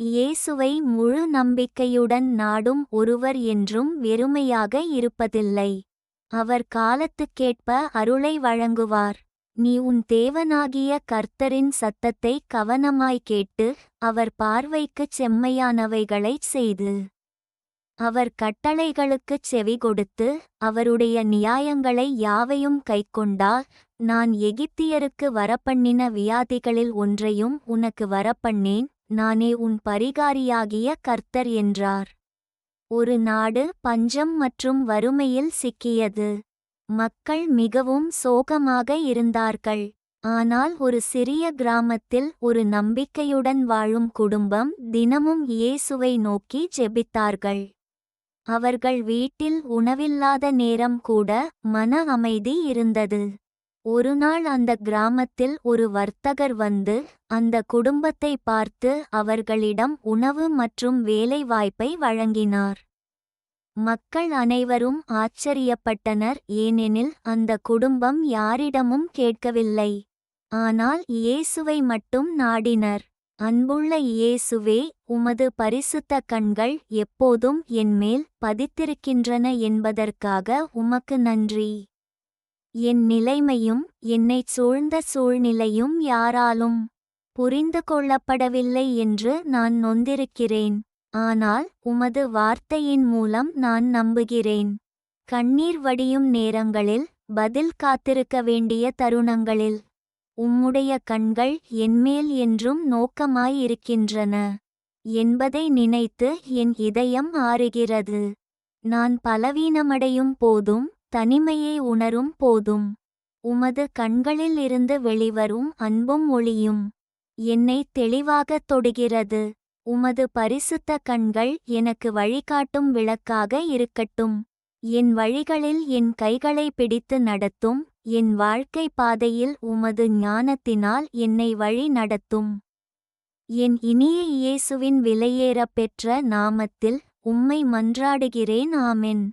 இயேசுவை முழு நம்பிக்கையுடன் நாடும் ஒருவர் என்றும் வெறுமையாக இருப்பதில்லை. அவர் காலத்துக்கேற்ப அருளை வழங்குவார். நீ உன் தேவனாகிய கர்த்தரின் சத்தத்தை கவனமாய் கேட்டு அவர் பார்வைக்குச் செம்மையானவைகளைச் செய்து அவர் கட்டளைகளுக்குச் செவிகொடுத்து அவருடைய நியாயங்களை யாவையும் கைக்கொண்டால் நான் எகிப்தியருக்கு வரப்பண்ணின வியாதிகளில் ஒன்றையும் உனக்கு வரப்பண்ணேன். நானே உன் பரிகாரியாகிய கர்த்தர் என்றார். ஒரு நாடு பஞ்சம் மற்றும் வறுமையில் சிக்கியது. மக்கள் மிகவும் சோகமாக இருந்தார்கள். ஆனால் ஒரு சிறிய கிராமத்தில் ஒரு நம்பிக்கையுடன் வாழும் குடும்பம் தினமும் இயேசுவை நோக்கி ஜெபித்தார்கள். அவர்கள் வீட்டில் உணவில்லாத நேரம் கூட மன அமைதி இருந்தது. ஒருநாள் அந்த கிராமத்தில் ஒரு வர்த்தகர் வந்து அந்த குடும்பத்தை பார்த்து அவர்களிடம் உணவு மற்றும் வேலைவாய்ப்பை வழங்கினார். மக்கள் அனைவரும் ஆச்சரியப்பட்டனர் ஏனெனில் அந்த குடும்பம் யாரிடமும் கேட்கவில்லை. ஆனால் இயேசுவை மட்டும் நாடினர். அன்புள்ள இயேசுவே உமது பரிசுத்த கண்கள் எப்போதும் என்மேல் பதித்திருக்கின்றன என்பதற்காக உமக்கு நன்றி. என் நிலைமையும் என்னைச் சூழ்ந்த சூழ்நிலையும் யாராலும் புரிந்து கொள்ளப்படவில்லை என்று நான் நொந்திருக்கிறேன். ஆனால் உமது வார்த்தையின் மூலம் நான் நம்புகிறேன். கண்ணீர் வடியும் நேரங்களில் பதில் காத்திருக்க வேண்டிய தருணங்களில் உம்முடைய கண்கள் என்மேல் என்றும் நோக்கமாயிருக்கின்றன என்பதை நினைத்து என் இதயம் ஆறுகிறது. நான் பலவீனமடையும் போதும் தனிமையை உணரும் போதும். உமது கண்களில் இருந்து வெளிவரும் அன்பும் ஒளியும் என்னை தெளிவாகத் தொடுகிறது. உமது பரிசுத்த கண்கள் எனக்கு வழிகாட்டும் விளக்காக இருக்கட்டும். என் வழிகளில் என் கைகளை பிடித்து நடத்தும். என் வாழ்க்கை பாதையில் உமது ஞானத்தினால் என்னை வழி நடத்தும். என் இனிய இயேசுவின் விலையேறப் பெற்ற நாமத்தில் உம்மை மன்றாடுகிறேன். ஆமென்.